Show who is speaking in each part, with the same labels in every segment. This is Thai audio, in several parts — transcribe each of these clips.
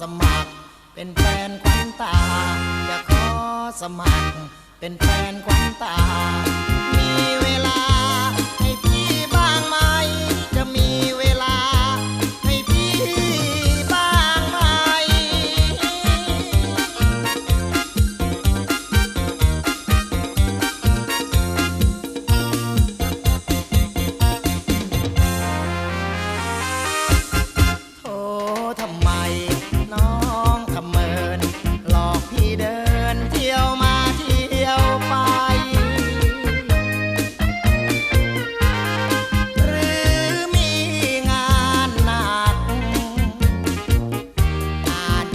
Speaker 1: สมัคร เป็นแฟนควันตา จะขอสมัคร เป็นแฟนควันตา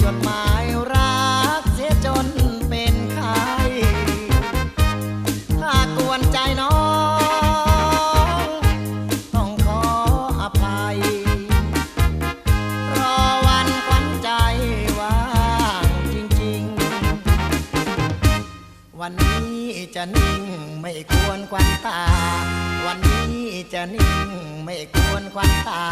Speaker 1: จดหมายรักเสียจนเป็นไข้ถ้ากวนใจน้อง ต้องขออภัย รอวันขวัญใจว่างจริงๆ วันนี้จะนิ่งไม่ควรควันตา วันนี้จะนิ่งไม่ควรควันตา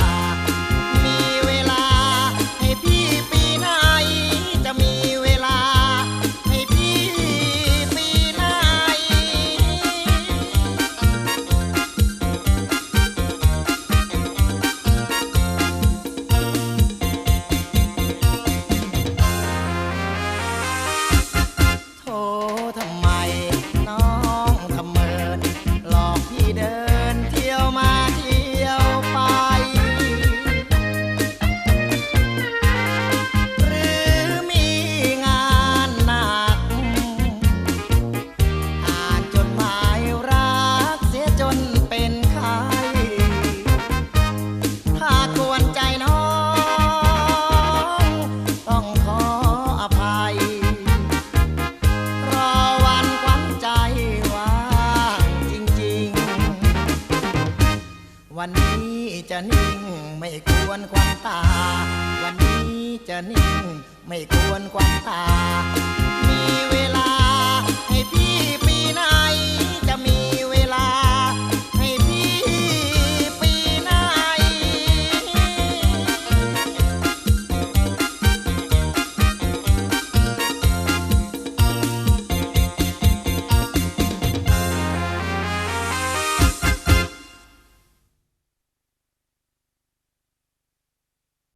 Speaker 1: วันนี้จะนิ่งไม่ควรควันตา วันนี้จะนิ่งไม่ควรควันตา